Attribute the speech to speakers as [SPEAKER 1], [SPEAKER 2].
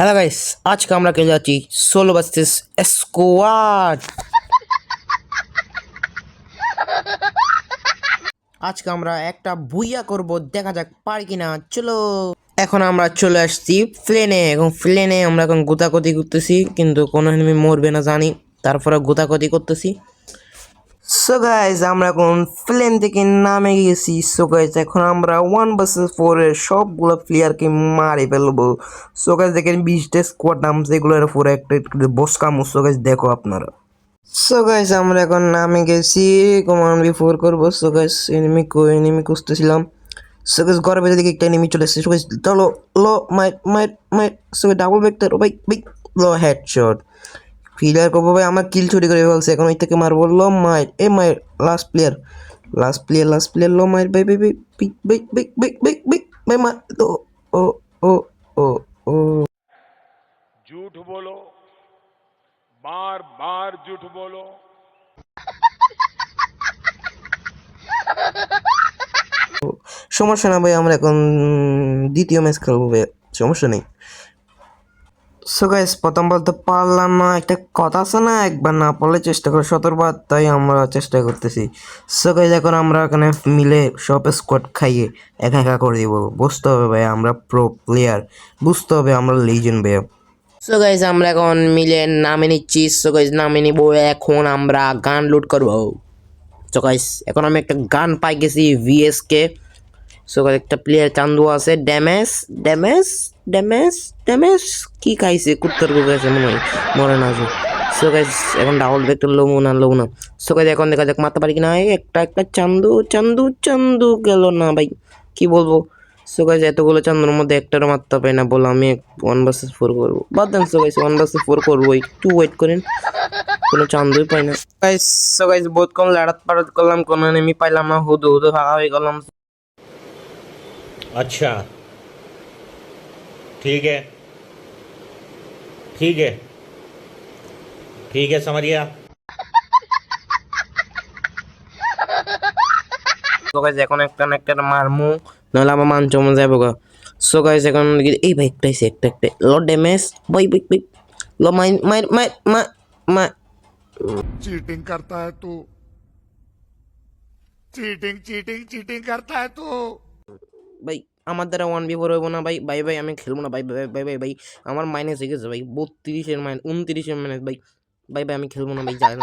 [SPEAKER 1] Hello guys আজকে আমরা খেলে যাচ্ছি ষোলো বাস্তিস স্কোয়াড আজকে আমরা একটা বুইয়া করব। দেখা যাক, পারি কিনা। চলো। এখন আমরা চলে আসছি প্লেনে এখন প্লেনে আমরা এখন গোতাগতি করতেছি, কিন্তু কোনো এনিমি মরবে না জানি। তারপরে গোতাগতি করতেছি। সো গাইজ আমরা এখন প্লেন থেকে নামে গেছি সো গাইজ এখন আমরা ওয়ান ভার্সেস ফোর এর সবগুলো প্লেয়ারকে মারি ফেলব। সো গাইজ দেখেন বিশটা স্কোয়াড নামছে, এগুলোর পুরো একটা বস কাম সো গাইজ দেখো আপনারা। সো গাইজ আমরা এখন নামে গেছি কমান্ড বি ফোর করব। সো গাইজ এনিমি কো এনিমি খুঁজতেছিলাম। সো গাইজ ঘরের ভেতর দিকে একটা এনিমি চলে এসেছে। সো গাইজ চলো লো মাই মাইট মাইট সো ডাবল ভেক্টর ভাই ভাই, লো হেডশট ক্লিয়ার করবো ভাই আমার কিল চুরি করে ফেলছে এখন ওই থেকে মারবো লো মাইর এ মাইর last player last player last player লো মাইর ভাই ভাই ভাই ভাই ভাই ভাই ভাই ভাই ভাই ভাই মার ও ও ও ও ও
[SPEAKER 2] झूठ बोलो बार बार झूठ बोलो
[SPEAKER 1] সমস্যা না ভাই আমরা এখন দ্বিতীয় ম্যাচ খেলবো ভাই সমস্যা নেই সো গাইস প্রথম বলতে পারলাম না, একটা কথা আছে না? একবার না পড়লে চেষ্টা করে, শতবার, তাই আমরা চেষ্টা করতেছি। সো গাইস এখন আমরা এখানে মিলে সব স্কোয়াড খাইয়ে একা একা করে দিব। বুঝতে হবে ভাই, আমরা প্রো প্লেয়ার বুঝতে হবে আমরা লিজেন্ড ভাই সো গাইস আমরা এখন মিলে নামে নিচ্ছি। সো গাইস নামে নিব এখন আমরা গান লুট করব। সো গাইস এখন আমি একটা গান পাই গেছি ভিএসকে সো একটা প্লেয়ার চান্দু আছে ড্যামেজ ড্যামেজ ড্যামেজ ড্যামেজ কি খাইছে? কুত্তর কুকুর মনে হয়, মরে না সো গাইস এখন ডাবল ভেক্টর লোমো না লোমো না সো এখন দেখা যাক মারতে পারি কিনা। একটা একটা চান্দু চান্দু চান্দু গেল না ভাই। কি বলব? সো গাইস এতগুলো চান্দুর মধ্যে একটারও মারতে পারি না বলে আমি ওয়ান ভার্সেস ফোর করব। বাদ দেন so guys one versus four করব। একটু ওয়েট করেন। কোনো চান্দুই পাই না। গাইস সো গাইস বহুত কম লাড়াত পাড়াত করলাম, কোনো এনিমি পাইলাম না। হুদু হুদু ভাগা হয়ে গেলাম।
[SPEAKER 3] अच्छा ठीक है ठीक है ठीक है समझ गया
[SPEAKER 1] সো গাইস এখন একটা না একটা মারমু নাহলে আমার মান চমন যাবো গা সো গাইস এখন দেখি- এই ভাই একটা এসে একটা একটা লো ড্যামেজ বই বই বই লো my my my my my
[SPEAKER 4] cheating करता है तू चीटिंग चीटिंग चीटिंग करता है तू
[SPEAKER 1] ভাই, আমার দ্বারা ওয়ান বি ফোর হইব না ভাই। বাই বাই আমি খেলব না বাই বাই ভাই ভাই ভাই। আমার মাইনাস হয়ে গেছে ভাই, বত্রিশের মাইনাস উনত্রিশের মাইনাস ভাই। বাই বাই আমি খেলব না ভাই, যাই